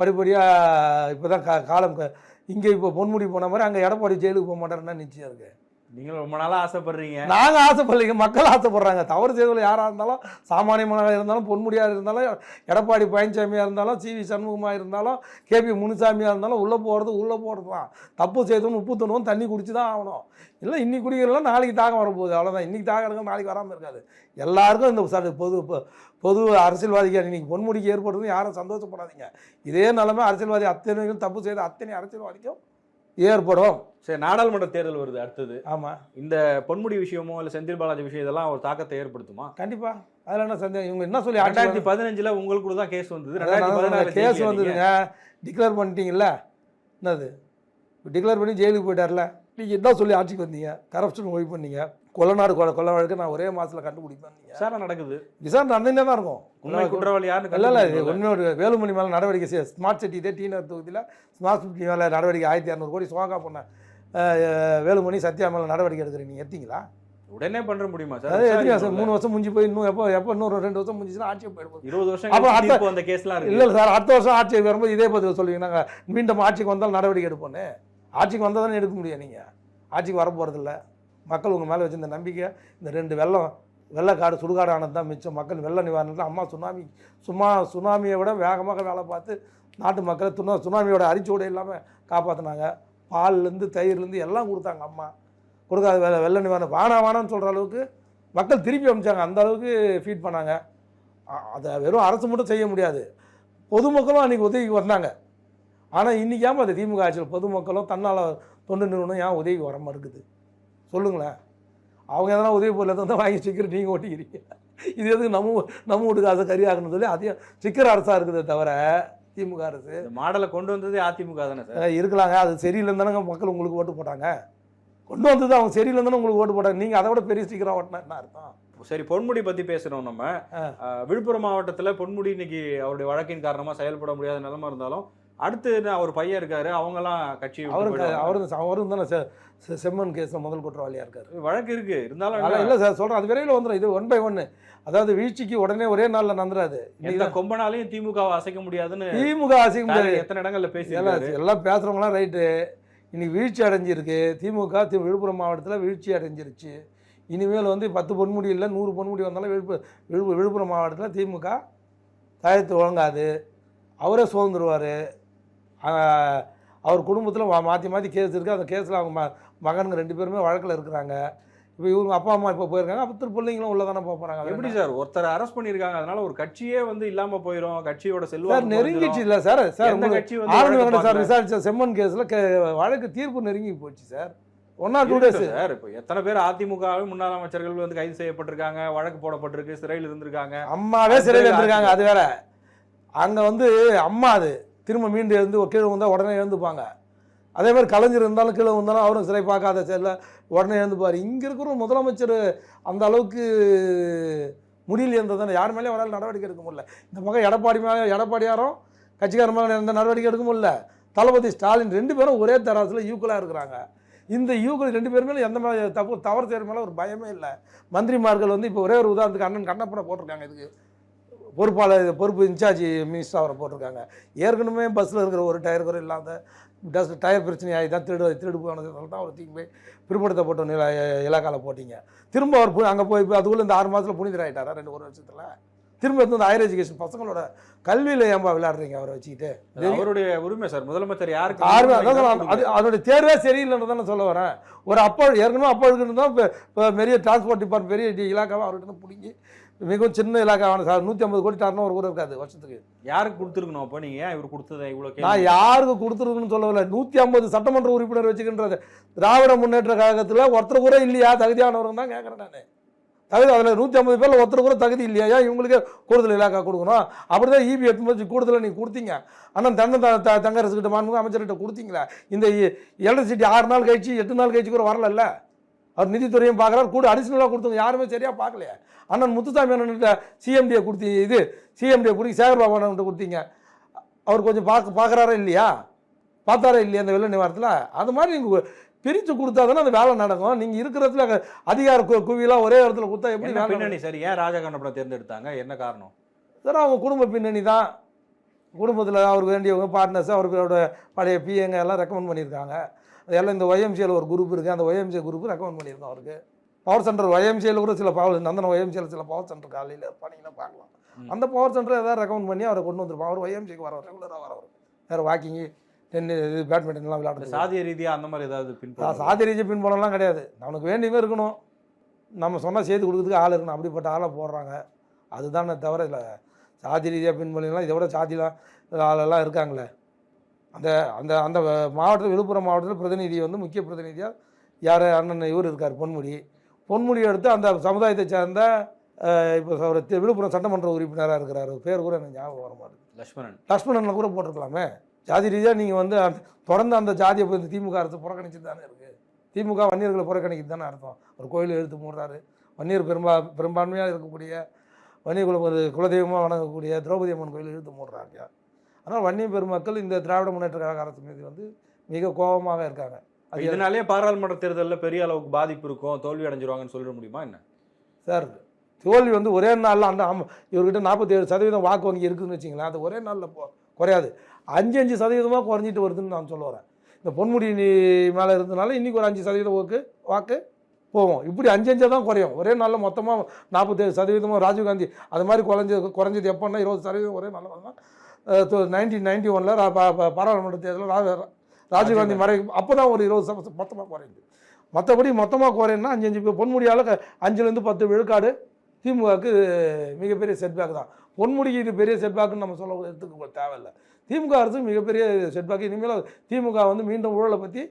படிப்படியாக இப்போ தான் கா காலம் இங்கே இப்போ பொன்முடி போன மாதிரி அங்கே எடப்பாடி ஜெயிலுக்கு போக மாட்டாருன்னா நிச்சயம் இருக்குது நீங்களும் ரொம்ப நாளாக ஆசைப்படுறீங்க. நாங்கள் ஆசைப்படலைங்க. மக்கள் ஆசைப்படுறாங்க. தவறு செய்தவர்கள் யாராக இருந்தாலும் சாமானியமனாக இருந்தாலும் பொன்முடியாக இருந்தாலும் எடப்பாடி பழனிசாமியாக இருந்தாலும் சி வி சண்முகமாக இருந்தாலும் கேபி முனுசாமியாக இருந்தாலும் உள்ளே போகிறது உள்ளே போகிறது தான் தப்பு செய்தவன் உப்பு தண்ணுவோம் தண்ணி குடிச்சு தான் ஆகணும். இல்லை இன்னைக்கு குடிக்கிறலாம் நாளைக்கு தாகம் வரப்போகுது. அவ்வளோதான் இன்றைக்கி தாகம் எடுக்க நாளைக்கு வராமல் இருக்காது. எல்லாருக்கும் இந்த பொது பொது அரசியல்வாதிகள் இன்னைக்கு பொன்முடிக்கு ஏற்படுறது யாரும் சந்தோஷப்படாதீங்க. இதே நிலமை அரசியல்வாதி அத்தனைக்கும் தப்பு செய்த அத்தனை அரசியல்வாதிக்கும் ஏற்படும். சரி நாடாளுமன்ற தேர்தல் வருது அடுத்தது. ஆமாம் இந்த பொன்முடி விஷயமோ இல்ல செந்தில் பாலாஜி விஷயம் இதெல்லாம் ஒரு தாக்கத்தை ஏற்படுத்துமா? கண்டிப்பா. அதில் என்ன சந்தேகம்? இவங்க என்ன சொல்லி ரெண்டாயிரத்தி பதினஞ்சுல உங்களுக்கு கூட தான் கேஸ் வந்தது. ரெண்டாயிரத்தி கேஸ் வந்ததுங்க. டிக்ளேர் பண்ணிட்டீங்கல்ல? என்னது? டிக்ளேர் பண்ணி ஜெயிலுக்கு போயிட்டார்ல நீங்கள் என்ன சொல்லி ஆட்சிக்கு வந்தீங்க? கரப்ஷன் ஒழிப்பு பண்ணீங்க. கொல்லநாடு கொலை கொலை வழக்கு நான் ஒரே மாதத்தில் கண்டுபிடிப்பேன். விசாரணை நடக்குது. விசாரணை நடந்துட்டே தான் இருக்கும். உண்மை குற்றவாளி யாருன்னு இல்லை இல்லை. உண்மையோட வேலுமணி மேலே நடவடிக்கை செய்ய ஸ்மார்ட் சிட்டி இதே டீனர் தொகுதியில் ஸ்மார்ட் சிட்டி மேலே நடவடிக்கை ஆயிரத்தி இரநூறு கோடி சோகா பண்ண வேலுமணி சத்யா மேலே நடவடிக்கை எடுக்கிறீங்க நீங்கள் உடனே பண்ற முடியுமா சார்? எத்தனை வருஷம் விசாரிக்கணும்ல. மூணு வருஷம் முடிஞ்சு போய் இன்னும் எப்போ எப்போ இன்னொரு ரெண்டு வருஷம் முடிஞ்சுன்னா ஆட்சியை போயிடுவோம் இருபது வருஷம் கழிச்சு அடுத்த- வந்த கேஸ்லாம் இல்லை சார் அடுத்த வருஷம் ஆட்சிக்கு வரும்போது இதே பதில் சொல்லுவீங்க. நாங்கள் மீண்டும் ஆட்சிக்கு வந்தால் நடவடிக்கை எடுப்போன்னு ஆட்சிக்கு வந்தால் தானே எடுக்க முடியும் நீங்கள் ஆட்சிக்கு வர போகிறதில்ல மக்கள் உங்கள் மேலே வச்சிருந்த நம்பிக்கை இந்த ரெண்டு வெள்ளம் வெள்ளக்காடு சுடுகாடு ஆனது தான் மிச்சம். மக்கள் வெள்ள நிவாரணத்தில் அம்மா சுனாமி சும்மா சுனாமியை விட வேகமாக வேலை பார்த்து நாட்டு மக்களை துணா சுனாமியோட அரிச்சோடு இல்லாமல் காப்பாற்றினாங்க பால்லேருந்து தயிர்லேருந்து எல்லாம் கொடுத்தாங்க அம்மா. கொடுக்காத வெள்ள வெள்ள நிவாரணம் வானா வானான்னு சொல்கிற அளவுக்கு மக்கள் திருப்பி அமைச்சாங்க. அந்த அளவுக்கு ஃபீட் பண்ணாங்க. அதை வெறும் அரசு மட்டும் செய்ய முடியாது. பொதுமக்களும் அன்றைக்கி உதவிக்கு வந்தாங்க. ஆனால் இன்றைக்கி ஏன் அது திமுக ஆட்சியில் பொதுமக்களும் தன்னால் தொண்டு நிறுவனம் ஏன் உதவிக்கு வர மறுக்குது சொல்லுங்களேன். அவங்க எதனா உதவி பொருள் எதாவது வாங்கி ஸ்டிக்கர் நீங்கள் ஓட்டிக்கிறீங்க. இது எதுக்கு நம்ம நம்ம வீட்டுக்கு அதை கரியாகணும்னு சொல்லி அதையும் ஸ்டிக்கர் அரசாக இருக்குதே தவிர திமுக அரசு. மாடலை கொண்டு வந்ததே அதிமுக தானே சார்? இருக்கலாங்க. அது சரியில்லைன்னு தானங்க மக்கள் உங்களுக்கு ஓட்டு போட்டாங்க. கொண்டு வந்தது அவங்க சரியில்லைன்னு தானே உங்களுக்கு ஓட்டு போட்டாங்க. நீங்கள் அதை விட பெரிய ஸ்டிக்கராக ஓட்டினா என்ன அர்த்தம்? சரி பொன்முடி பத்தி பேசுறோம் நம்ம. விழுப்புரம் மாவட்டத்துல பொன்முடி இன்னைக்கு அவருடைய வழக்கின் காரணமா செயல்பட முடியாத நிலைமை இருந்தாலும் அடுத்து என்ன அவர் பையன் இருக்காரு அவங்க எல்லாம் கட்சி அவருக்கு. அவரும் அவரும் தானே செம்மன் கேஸில் முதல் குற்றவாளியாக இருக்காரு. வழக்கு இருக்கு. இருந்தாலும்? இல்லை சார் சொல்கிறேன் அது விரைவில் வந்துடும் இது ஒன் பை ஒன்று அதாவது வீழ்ச்சிக்கு உடனே ஒரே நாளில் நந்துறாது. எந்த கொம்பனாலையும் திமுக அசைக்க முடியாதுன்னு திமுக அசைக்க முடியாது. எத்தனை இடங்கள்ல பேசி எல்லாம் எல்லாம் பேசுகிறவங்களாம் ரைட்டு இன்னைக்கு வீழ்ச்சி அடைஞ்சிருக்கு. திமுக விழுப்புரம் மாவட்டத்தில் வீழ்ச்சி அடைஞ்சிருச்சு. இனிமேல் வந்து பத்து பொன்முடி இல்லை நூறு பொன்முடி வந்தாலும் விழுப்பு விழுப்பு விழுப்புரம் மாவட்டத்தில் திமுக தயத்து வழங்காது அவரே சுதந்திருவார் அவர் குடும்பத்தில் மாற்றி மாற்றி கேஸ் இருக்குது அந்த கேஸில் அவங்க ம மகனுங்க ரெண்டு பேருமே வழக்கில் இருக்கிறாங்க. இப்போ இவங்க அப்பா அம்மா இப்போ போயிருக்காங்க. அப்போ திரு பிள்ளைங்களும் உள்ள தானே போக போகிறாங்க எப்படி சார்? ஒருத்தர் அரெஸ்ட் பண்ணிருக்காங்க அதனால ஒரு கட்சியே வந்து இல்லாம போயிரும். கட்சியோட சார் செல்வாக்கு நெருங்கிச்சு இல்லை சார். சார் கட்சி வெங்கட சார்? விசாரிச்ச செம்மன் கேஸில் வழக்கு தீர்ப்பு நெருங்கி போச்சு sir. One or two days sir. இப்போ எத்தனை பேர் அதிமுக முன்னாள் அமைச்சர்கள் வந்து கைது செய்யப்பட்டிருக்காங்க. வழக்கு போடப்பட்டிருக்கு. சிறையில் இருந்திருக்காங்க. அம்மாவே சிறையில் இருந்திருக்காங்க. அது வேற. அங்கே வந்து அம்மா அது. திரும்ப மீண்டு எழுந்து கீழே வந்தால் உடனே எழுந்துப்பாங்க. அதே மாதிரி கலைஞர் இருந்தாலும் கீழே வந்தாலும் அவரும் சிறை பார்க்காத செல்ல உடனே எழுந்துப்பார். இங்கே இருக்கிற முதலமைச்சர் அந்த அளவுக்கு முடியல இருந்தது யார் மேலேயும் அவரால் நடவடிக்கை எடுக்க முடியல. இந்த பக்கம் எடப்பாடி மேலே எடப்பாடியாரும் கட்சிக்கார மேலே எந்த நடவடிக்கை எடுக்க முடியல. தளபதி ஸ்டாலின் ரெண்டு பேரும் ஒரே தராசில் ஈக்குவலாக இருக்கிறாங்க. இந்த யூக்கள் ரெண்டு பேர் மேலே எந்த மாதிரி தப்பு தவறு செய்கிற மேலே ஒரு பயமே இல்லை. மந்திரிமார்கள் வந்து இப்போ ஒரே ஒரு உதாரணத்துக்கு அண்ணன் கண்ணப்பனை போட்டிருக்காங்க இதுக்கு. பொறுப்பாளர் பொறுப்பு இன்சார்ஜ் மினிஸ்டர் அவரை போட்டிருக்காங்க. ஏற்கனவே பஸ்ஸில் இருக்கிற ஒரு டயர் கூட இல்லாத டஸ்ட் டயர் பிரச்சனை ஆகி தான் திருடு திருடு போனதுனால தான் அவர் தூக்கி போய் பிற்படுத்தப்பட்ட நில இலாக்காவில் போட்டீங்க. திரும்ப அவர் அங்கே போய் அதுக்குள்ளே இந்த ஆறு மாதத்தில் புனிதர் ஆகிட்டாரா ரெண்டு ஒரு வருஷத்தில்? திரும்ப வந்து இந்த ஹையர் எஜுகேஷன் பசங்களோட கல்வியில் ஏன்பா விளையாடுறீங்க அவரை வச்சுக்கிட்டு? அவருடைய உரிமை சார். முதலமைச்சர் யாருக்கு இருக்கோ அது அதோட தேர்வே சரியில்லைன்னு தானே சொல்ல வரேன். ஒரு அப்பா ஏற்கனவே அப்பா இருக்குன்னு தான் பெரிய டிரான்ஸ்போர்ட் டிபார்ட்மெண்ட் பெரிய இலாக்காவை அவர்கிட்ட பிடிங்கி மிகவும் சின்ன இலாக்காவான சார். நூற்றி ஐம்பது கோடி தரணும் ஒரு கூட இருக்காது வருஷத்துக்கு. யாருக்கு கொடுத்துருக்கணும் அப்போ? நீங்க ஏன் இவர் கொடுத்ததை இவ்வளவு கேள்வி? நான் யாருக்கு கொடுத்துருக்குன்னு சொல்லவில்லை. நூற்றி ஐம்பது சட்டமன்ற உறுப்பினர் வச்சுக்கின்றது. திராவிட முன்னேற்ற கழகத்தில் ஒருத்தர் கூட இல்லையா? தகுதியானவருங்க தான் கேட்குறேன் நான். தகுதி அதில் நூற்றி ஐம்பது பேரில் ஒருத்தர் கூட தகுதி இல்லையா? ஏன் இவங்களுக்கே கூடுதல் இலாக்கா கொடுக்கணும்? அப்படி தான் இபி எட்டு வச்சு கூடுதலாக நீங்கள் கொடுத்தீங்க. அண்ணன் தங்க த தங்கரசுக்கிட்ட மாண்புமிகு அமைச்சர்கிட்ட கொடுத்தீங்களா? இந்த எலக்ட்ரிசிட்டி ஆறு நாள் கழிச்சு எட்டு நாள் கழிச்சு கூட வரலல்ல? அவர் நிதித்துறையும் பார்க்குறாரு. கூட அடிஷ்னலாக கொடுத்தவங்க யாருமே சரியாக பார்க்கலையே. அண்ணன் முத்துசாமி அண்ணன்கிட்ட சிஎம்டியை கொடுத்தி இது சிஎம்டியை கொடுத்து சேகர்பாபு அண்ணன்கிட்ட கொடுத்தீங்க. அவர் கொஞ்சம் பார்க்க பார்க்குறாரா இல்லையா? பார்த்தாரா இல்லையா அந்த வெள்ள நிவாரணத்தில்? அது மாதிரி நீங்கள் பிரித்து கொடுத்தா தானே அந்த வேலை நடக்கும். நீங்கள் இருக்கிறதுல அதிகார குவியெல்லாம் ஒரே இடத்துல கொடுத்தா எப்படி பின்னணி சார்? ஏன் ராஜா கண்ணப்பனை தேர்ந்தெடுத்தாங்க? என்ன காரணம்? சார் அவங்க குடும்ப பின்னணி தான். குடும்பத்தில் அவருக்கு வேண்டியவங்க பார்ட்னர்ஸ் அவர்களோட பழைய பிஏங்க எல்லாம் ரெக்கமெண்ட் பண்ணியிருக்காங்க. அதெல்லாம் இந்த ஒய்எம்சியில் ஒரு குரூப் இருக்குது அந்த ஒய்எம்சி குரூப் ரெக்கமெண்ட் பண்ணியிருக்கோம் அவருக்கு. பவர் சென்டர் ஒய்எம்சியில் கூட சில பவர் நந்தன ஒய்எம்சியில் சில பவர் சென்டர் காலையில் பண்ணீங்கன்னா பார்க்கலாம். அந்த பவர் சென்டர் ஏதாவது ரெக்கமெண்ட் பண்ணி அவரை கொண்டு வந்திருப்போம் அவர் ஒய்எம்சிக்கு வர ரெகுலராக வரவர் வேறு வாக்கிங்கு டென்னு இது பேட்மிண்டன்லாம் விளையாடுறது சாதிய ரீதியா அந்த மாதிரி ஏதாவது நான் பின்பற்ற சாதி ரீதியை பின்பற்றலாம் கிடையாது. அவனுக்கு வேண்டியவே இருக்கணும். நம்ம சொன்னால் செய்து கொடுக்கறதுக்கு ஆள் இருக்கணும். அப்படிப்பட்ட ஆளை போடுறாங்க. அதுதானே தவிர இல்லை சாதி ரீதியாக பின்பற்றலாம் இதை விட சாதிலாம் ஆளெல்லாம் இருக்காங்களே. அந்த அந்த அந்த மாவட்டத்தில் விழுப்புரம் மாவட்டத்தில் பிரதிநிதி வந்து முக்கிய பிரதிநிதியாக யார்? அண்ணன் இவர் இருக்கார் பொன்முடி. பொன்முடி எடுத்து அந்த சமுதாயத்தை சேர்ந்த இப்போ அவர் விழுப்புரம் சட்டமன்ற உறுப்பினராக இருக்கிறார். பேர் கூட எனக்கு ஞாபகம் வர மாட்டேங்குது. லட்சுமணன் லக்ஷ்மணனில் கூட போட்டிருக்கலாமே. ஜாதி ரீதியாக நீங்கள் வந்து தொடர்ந்து அந்த ஜாதியை போய் திமுக அரசு புறக்கணிச்சு தானே இருக்குது திமுக வன்னியர்களை புறக்கணிக்குது தானே அர்த்தம். ஒரு கோயில் எழுத்து மூடுறாரு. வன்னியர் பெரும்பா பெரும்பான்மையாக இருக்கக்கூடிய வன்னிய குல ஒரு குலதெய்வமாக வணங்கக்கூடிய திரௌபதி அம்மன் கோயில் எழுத்து மூடுறாங்க. அதனால் வன்னிய பெருமக்கள் இந்த திராவிட முன்னேற்ற கழக அரசு மீது வந்து மிக கோபமாக இருக்காங்க. அது இதனாலே பாராளுமன்ற தேர்தல்ல பெரிய அளவுக்கு பாதிப்பு இருக்கும் தோல்வி அடைஞ்சிருவாங்கன்னு சொல்லிட முடியுமா என்ன? சார் தோல்வி வந்து ஒரே நாளில் அந்த ஆமாம் இவர்கிட்ட நாற்பத்தி ஏழு சதவீதம் வாக்கு வங்கி இருக்குதுன்னு வச்சிங்களேன் அது ஒரே நாளில் போ குறையாது. அஞ்சு அஞ்சு சதவீதமாக குறைஞ்சிட்டு வருதுன்னு நான் சொல்ல வரேன் இந்த பொன்முடி மேலே இருந்தனால இன்றைக்கி ஒரு அஞ்சு சதவீதம் வாக்கு வாக்கு போவோம் இப்படி அஞ்சு அஞ்சா தான் குறையும். ஒரே நாளில் மொத்தமாக நாற்பத்தேழு சதவீதமாக ராஜீவ்காந்தி அது மாதிரி குறைஞ்சது குறைஞ்சது எப்போன்னா இருபது சதவீதம் ஒரே நாளில் நைன்டீன் நைன்டி ஒனில் பாராளுமன்ற தேர்தலில் ராஜீவ்காந்தி மறை அப்போ தான் ஒரு இருபது சதவீதம் மொத்தமாக குறையுது மற்றபடி மொத்தமாக குறையும்னா அஞ்சு அஞ்சு பொன்முடியால் அஞ்சுலேருந்து பத்து விழுக்காடு திமுகவுக்கு மிகப்பெரிய செட்பேக் தான். பொன்முடிக்கு இது பெரிய செட்பேக்குன்னு நம்ம சொல்ல எடுத்துக்க தேவையில்லை. திமுக அரசு மிகப்பெரிய செட்பேக் இனிமேல் திமுக வந்து மீண்டும் ஊழலை பற்றி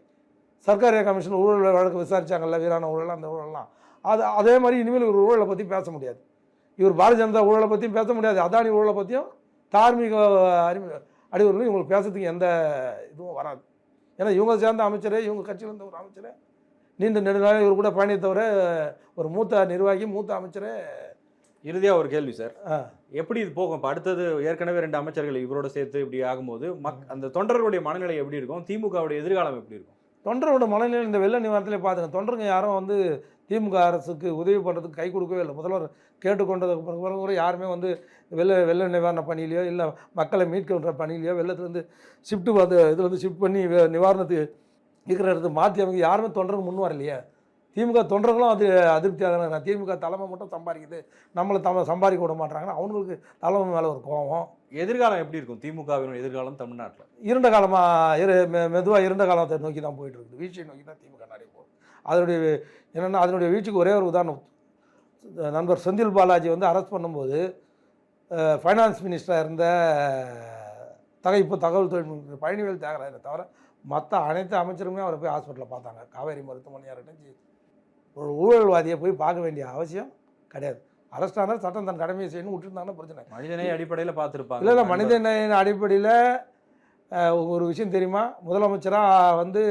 சர்க்காரிய கமிஷன் ஊழல் வழக்கு விசாரிச்சாங்கல்ல வீரான ஊழல் அந்த ஊழல்லாம். அது அதே மாதிரி இனிமேல் இவர் ஊழலை பற்றி பேச முடியாது. இவர் பாரதிய ஜனதா ஊழலை பற்றியும் பேச முடியாது. அதானி ஊழலை பற்றியும் தார்மீக அறிவு அடிவர்களும் இவங்களுக்கு பேசுறதுக்கு எந்த இதுவும் வராது. ஏன்னா இவங்க சேர்ந்த அமைச்சரே இவங்க கட்சியில் இருந்த ஒரு அமைச்சரே. நீண்ட நெடுநாள் இவர் கூட பயணித்தவரை ஒரு மூத்த நிர்வாகி மூத்த அமைச்சரே. இறுதியா ஒரு கேள்வி சார். எப்படி இது போகும்? இப்போ அடுத்தது ஏற்கனவே ரெண்டு அமைச்சர்கள் இவரோட சேர்த்து இப்படி ஆகும்போது மக் அந்த தொண்டர்களுடைய மனநிலை எப்படி இருக்கும்? திமுகவுடைய எதிர்காலம் எப்படி இருக்கும்? தொண்டரோட மனநிலை இந்த வெள்ள நிவாரணத்திலே பார்த்துங்க தொண்டருங்க யாரும் வந்து திமுக அரசுக்கு உதவி பண்ணுறதுக்கு கை கொடுக்கவே இல்லை. முதல்வர் கேட்டுக்கொண்டதுக்கு பிறகு கூட யாருமே வந்து வெள்ள வெள்ள நிவாரண பணியிலையோ இல்லை மக்களை மீட்கின்ற பணியிலையோ வெள்ளத்துலேருந்து ஷிஃப்ட்டு வந்து இது வந்து ஷிஃப்ட் பண்ணி நிவாரணத்துக்கு இருக்கிற இடத்துக்கு மாற்றி அவங்க யாருமே தொண்டருக்கு முன் வரலையே. திமுக தொண்டர்களும் அது அதிருப்தியாக தானே. திமுக தலைமை மட்டும் சம்பாதிக்குது. நம்மளை தம சம்பாதிக்க விட மாட்டாங்கன்னா அவங்களுக்கு தலைமை மேலே ஒரு கோபம். எதிர்காலம் எப்படி இருக்கும்? திமுகவின் எதிர்காலம் தமிழ்நாட்டில்? இருண்ட காலமாக இரு மெதுவாக இருண்ட காலத்தை நோக்கி தான் போயிட்டு இருக்குது. வீழ்ச்சியை நோக்கி தான் திமுக நடை போகுது அதனுடைய என்னென்னா அதனுடைய வீழ்ச்சிக்கு ஒரே ஒரு உதாரணம். நண்பர் செந்தில் பாலாஜி வந்து அரெஸ்ட் பண்ணும்போது ஃபைனான்ஸ் மினிஸ்டராக இருந்த தக இப்போ தகவல் தொழில்நுட்ப பழனிவேல் தியாகராஜரை தவிர மற்ற அனைத்து அமைச்சருமே அவரை போய் ஹாஸ்பிட்டலில் பார்த்தாங்க. காவேரி மருத்துவமனையாக இருக்கட்டும் ஒரு ஊழல்வாதியை போய் பார்க்க வேண்டிய அவசியம் கிடையாது. அரெஸ்ட் ஆனால் சட்டம் தன் கடமையை செய்யணும் விட்டுருந்தாங்கன்னா பிரச்சனை. மனிதனை அடிப்படையில் பார்த்துருப்பாங்க. இல்லை இல்லை அடிப்படையில் ஒரு விஷயம் தெரியுமா? முதலமைச்சராக வந்து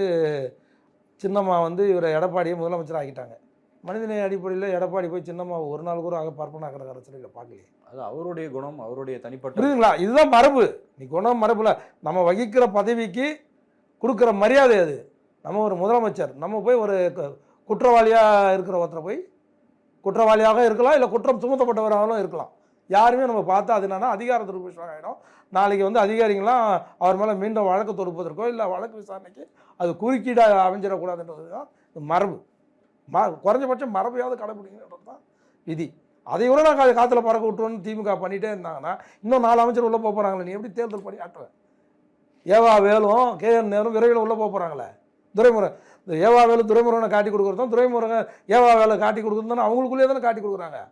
சின்னம்மா வந்து இவரை எடப்பாடியை முதலமைச்சராக ஆக்கிட்டாங்க. மனிதநேய அடிப்படையில் எடப்பாடி போய் சின்னம்மா ஒரு நாள் கூட ஆக பரப்பனாக்கிற அரசியலில் பார்க்கலையே. அது அவருடைய குணம் அவருடைய தனிப்பட்ட புரியுதுங்களா? இதுதான் மரபு. நீ குணம் மரபுல நம்ம வகிக்கிற பதவிக்கு கொடுக்குற மரியாதை அது. நம்ம ஒரு முதலமைச்சர். நம்ம போய் ஒரு குற்றவாளியாக இருக்கிற ஒருத்தரை போய் குற்றவாளியாக இருக்கலாம் இல்லை குற்றம் சுமத்தப்பட்டவராகவும் இருக்கலாம். யாருமே நம்ம பார்த்தா அது என்னன்னா அதிகார துருபிஷம் ஆகிடும் நாளைக்கு வந்து அதிகாரிங்களாம் அவர் மேலே மீண்டும் வழக்கு தொடுப்பதற்கோ இல்லை வழக்கு விசாரணைக்கு அது குறுக்கீடாக அமைஞ்சிடக்கூடாதுன்றது தான் மரபு. ம குறைஞ்சபட்சம் மரபையாவது கடைபிடிக்கணுன்றது தான் விதி. அதை விட நான் கா- பறக்க விட்டுருவோன்னு திமுக பண்ணிட்டே இருந்தாங்கன்னா இன்னும் நாலு அமைச்சர் உள்ளே போக போகிறாங்களே நீ எப்படி தேர்தல் பண்ணி ஆட்டுற ஏவா வேலும் கே. என். நேரும் விரைவில் உள்ளே போக போகிறாங்களே துரைமுருகன். இந்த ஏவா வேலு துரைமுருகனை காட்டி கொடுக்குறதும் துரைமுருகன் ஏவா வேலை காட்டி கொடுக்குறது தானே அவங்களுக்குள்ளேயே தானே காட்டி கொடுக்குறாங்க.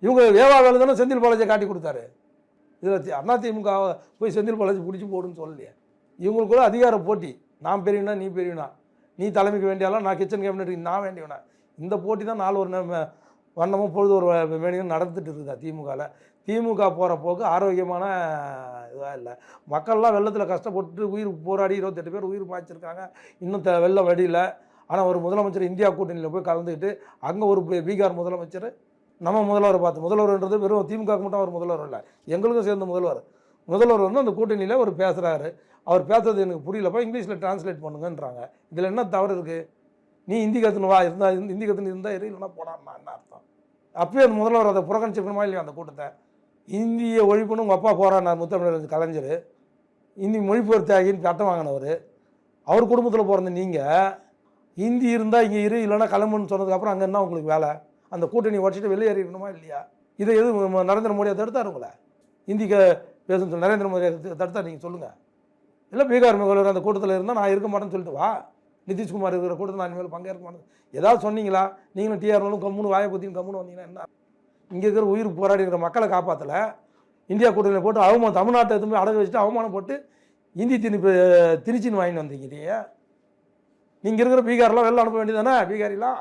இவங்க ஏவா வேலு தானே செந்தில் பாலாஜியை காட்டி கொடுத்தாரு. இதில் அண்ணா போய் செந்தில் பாலாஜி பிடிச்சி போடுன்னு சொல்லலையே. இவங்களுக்குள்ள அதிகார போட்டி. நான் பெரியவனா நீ பெரியவனா? நீ தலைமைக்கு வேண்டியாலும் நான் கிச்சன் கேபினெட்டுக்கு நான் வேண்டியவனா? இந்த போட்டி தான் நாலு ஒரு நே- வண்ணமும் பொழுது ஒரு மேனியும் நடந்துட்டு இருக்குதா திமுகவில் திமுக போகிற போக்கு ஆரோக்கியமான இதாக இல்லை. மக்கள்லாம் வெள்ளத்தில் கஷ்டப்பட்டு உயிர் போராடி இருபத்தெட்டு பேர் உயிர் பாய்ச்சிருக்காங்க. இன்னும் த வெள்ளம் வெடியில் ஆனால் ஒரு முதலமைச்சர் இந்தியா கூட்டணியில் போய் கலந்துக்கிட்டு அங்கே ஒரு பீ- பீகார் முதலமைச்சர் நம்ம முதல்வரை பார்த்து முதல்வர்ன்றது வெறும் திமுகவுக்கு மட்டும் அவர் முதல்வர் இல்லை எங்களுக்கும் சேர்ந்த முதல்வர். முதல்வர் வந்து அந்த கூட்டணியில் அவர் பேசுகிறாரு அவர் பேசுறது எனக்கு புரியலப்பா இங்கிலீஷில் டிரான்ஸ்லேட் பண்ணுங்கன்றாங்க. இதில் என்ன தவறு இருக்குது நீ ஹிந்தி கற்றுன்னு வா இருந்தா ஹிந்தி கற்றுனு இருந்தால் இரு இல்லைன்னா போடாமா என்ன அர்த்தம்? அப்பயே அந்த முதல்வர் அதை புறக்கணிச்சிருக்கணுமா இல்லையா அந்த கூட்டத்தை? இந்தியை ஒழிப்புன்னு உங்கள் அப்பா போராடினார் முத்தமிழர் கலைஞர். இந்தி மொழிபெயர் தியாகின்னு பட்டம் வாங்கினவர். அவர் குடும்பத்தில் பிறந்த நீங்கள் ஹிந்தி இருந்தால் இங்கே இரு இல்லைன்னா கிளம்புன்னு சொன்னதுக்கப்புறம் அங்கே என்ன உங்களுக்கு வேலை? அந்த கூட்டணி உடச்சிட்டு வெளியேறிக்கணுமா இல்லையா? இதை எது நரேந்திர மோடியை தடுத்தார் உங்களை? ஹிந்திக்கு பேசுன்னு சொல்லி நரேந்திர மோடி தடுத்தா நீங்கள் சொல்லுங்கள் இல்லை பீகார் முதல்வர் அந்த கூட்டத்தில் இருந்தால் நான் இருக்க மாட்டேன்னு சொல்லிட்டு வா. நிதிஷ்குமார் இருக்கிற கூட்டத்தில் நான் இனிமேல் பங்கேற்க மாட்டேன். ஏதாவது சொன்னீங்களா? நீங்களும் டிஆர்னாலும் கம்முன்னு வாயை பற்றியும் கம்முன்னு வந்தீங்கன்னா என்ன? இங்கே இருக்கிற உயிர் போராடி இருக்கிற மக்களை காப்பாற்றல இந்தியா கூட்டணியில் போட்டு அவமானம் தமிழ்நாட்டை எதுவுமே அடகு வச்சுட்டு அவமானம் போட்டு இந்தி திணிப்பு திருச்சின்னு வாங்கிட்டு வந்தீங்க நீங்கள் இருக்கிற பீகார்லாம் வெளில அனுப்ப வேண்டியதானே பீகாரிலாம்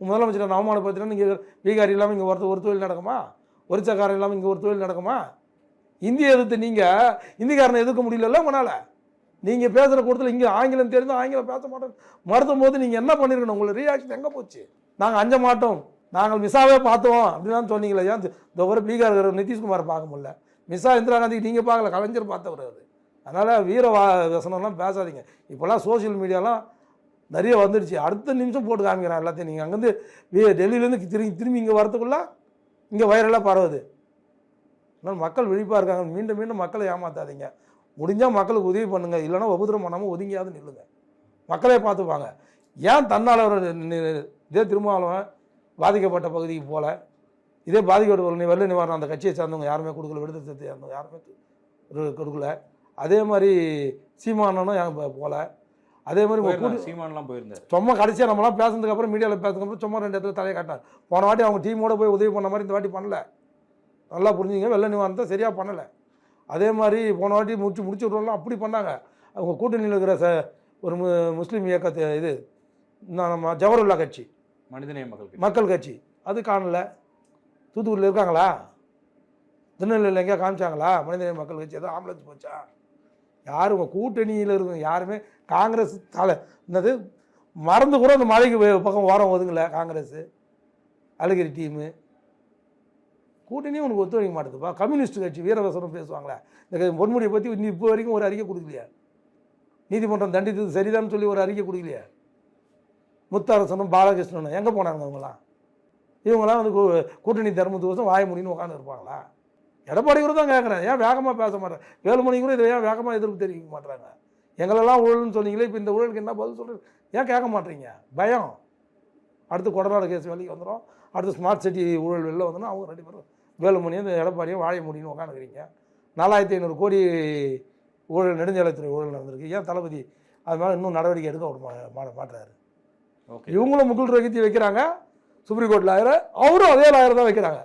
முதலமைச்சர் அவமானப்படுத்தினா நீங்கள் பீகார் இல்லாமல் இங்கே ஒருத்தர் ஒரு தொழில் நடக்குமா? ஒரிச்சக்காரன் இல்லாமல் இங்கே ஒரு தொழில் நடக்குமா? இந்திய எதிர்த்து நீங்கள் இந்திக்காரனை எதிர்க்க முடியலல்ல உங்களால்? நீங்கள் பேசுகிற கூட்டத்தில் இங்கே ஆங்கிலம் தெரிஞ்சு ஆங்கிலம் பேச மாட்டோம். மறுத்தும் போது நீங்கள் என்ன பண்ணிருக்கணும்? உங்களை ரியாக்ஷன் எங்கே போச்சு? நாங்கள் அஞ்ச மாட்டோம். நாங்கள் மிஸ்ஸாவே பார்த்தோம் அப்படிலாம் சொன்னீங்களே ஏன் இந்த ஒரு பீகார் இருக்கிற நிதிஷ்குமார் பார்க்க முடியல? மிஸ்ஸா இந்திரா காந்திக்கு நீங்கள் பார்க்கல கலைஞர் பார்த்தவர் அது அதனால் வீர வா வசனம்லாம் பேசாதீங்க. இப்போல்லாம் சோஷியல் மீடியாலாம் நிறைய வந்துடுச்சு. அடுத்த நிமிஷம் போட்டு காமிக்கிறான் எல்லாத்தையும். நீங்கள் அங்கேருந்து வே- டெல்லியிலேருந்து திரும்பி திரும்பி இங்கே வரத்துக்குள்ளே இங்கே வைரலாக பரவுது. அதனால் மக்கள் விழிப்பாக இருக்காங்க. மீண்டும் மீண்டும் மக்களை ஏமாத்தாதீங்க. முடிஞ்சால் மக்களுக்கு உதவி பண்ணுங்கள் இல்லைன்னா உபதிரம் பண்ணாமல் ஒதுங்கியாவது நில்லுங்க. மக்களே பார்த்துப்பாங்க ஏன் தன்னால் இதே திருமாவளவன் பாதிக்கப்பட்ட பகுதிக்கு போகல இதே பாதிக்கப்பட்ட வெள்ள நிவாரணம் அந்த கட்சியை சார்ந்தவங்க யாருமே கொடுக்கல. விடுதலை சேர்த்து யாருமே யாருமே கொடு- கொடுக்கல. அதே மாதிரி சீமானனும் போகல அதே மாதிரி சீமான்லாம் போயிருந்தாரு. சும்மா கடைசியாக நம்மளாம் பேசுனதுக்கு அப்புறம் மீடியாவில் பேசுனதுக்கப்புறம் சும்மா ரெண்டு இடத்துல தலையை காட்டினார். போன வாட்டி அவங்க டீமோட போய் உதவி பண்ண மாதிரி இந்த வாட்டி பண்ணல. நல்லா புரிஞ்சுங்க வெள்ள நிவாரணத்தை சரியாக பண்ணலை. அதே மாதிரி போன வாட்டி முடிச்சு முடிச்சு விட்றோம்லாம் அப்படி பண்ணாங்க. அவங்க கூட்டணியில் இருக்கிற ச ஒரு மு முஸ்லீம் இயக்கத்தை இது நம்ம ஜவஹர்லா கட்சி. மனிதநேய மக்கள். மக்கள் கட்சி. அது காணல. தூத்துக்குடியில் இருக்காங்களா? திருநெல்வேலியில் எங்கேயா காமிச்சாங்களா? மனிதநேய மக்கள் கட்சி ஏதோ ஆம்புலன்ஸ் போச்சா? யாரும் உங்கள் கூட்டணியில் இருக்கும் யாருமே காங்கிரஸ் தலை என்னது மறந்து கூட அந்த மலைக்கு வே- பக்கம் ஓரம் ஒதுங்கல காங்கிரஸ் அழகிரி டீமு. கூட்டணியும் உனக்கு ஒத்துழைக்க மாட்டேதுப்பா கம்யூனிஸ்ட் கட்சி வீரவசனம் பேசுவாங்களே. இந்த பொன்முடியை பற்றி இன்னும் இப்போ வரைக்கும் ஒரு அறிக்கை கொடுக்கலையா? நீதிமன்றம் தண்டித்தது சரிதான்னு சொல்லி ஒரு அறிக்கை கொடுக்கலையா? முத்தரசனும் பாலகிருஷ்ணனும் எங்கே போனாங்க அவங்களாம் இவங்களாம் வந்து கூட்டணி தர்மத்துக்கோசம் வாய முடின்னு உட்காந்து இருப்பாங்களா? எடப்பாடி கூட தான் கேட்குறேன் ஏன் வேகமாக பேச மாட்டேன் வேலுமணி கூட இதை ஏன் வேகமாக எதிர்ப்பு தெரிவிக்க மாட்டுறாங்க? எங்களெல்லாம் ஊழல்னு சொன்னீங்களே இப்போ இந்த ஊழலுக்கு என்ன பதில் சொல்கிறது ஏன் கேட்க மாட்டீங்க பயம். அடுத்து கொடநாடு கேஸ் வேலைக்கு வந்துடும் அடுத்து ஸ்மார்ட் சிட்டி ஊழல் வெளில வந்தோன்னா அவங்க ரெண்டு பேரும் வேலுமணியும் இந்த எடப்பாடியும் வாழ முடியும்னு உட்காந்துக்கிறீங்க நாலாயிரத்தி ஐநூறு கோடி ஊழல் நெடுஞ்சாலைத்துறை ஊழல் நடந்திருக்கு. ஏன் தளபதி அது மேலே இன்னும் நடவடிக்கை எடுக்க விட மா- மாட்டுறாரு ஓகே. இவங்களும் முகுல் ரோஹித்தி வைக்கிறாங்க. சுப்ரீம் கோர்ட் லாயரை அவரும் அதே லாயர் தான் வைக்கிறாங்க.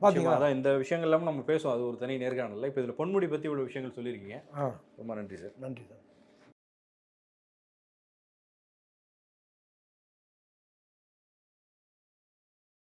பார்த்தீங்களா அதான் இந்த விஷயங்கள் எல்லாம் நம்ம பேசுவோம். அது ஒரு தனி நேர்காணல்ல இப்போ இதில் பொன்முடி பற்றி இவ்வளோ விஷயங்கள் சொல்லியிருக்கீங்க. ஆ. ரொம்ப நன்றி சார். நன்றி சார்.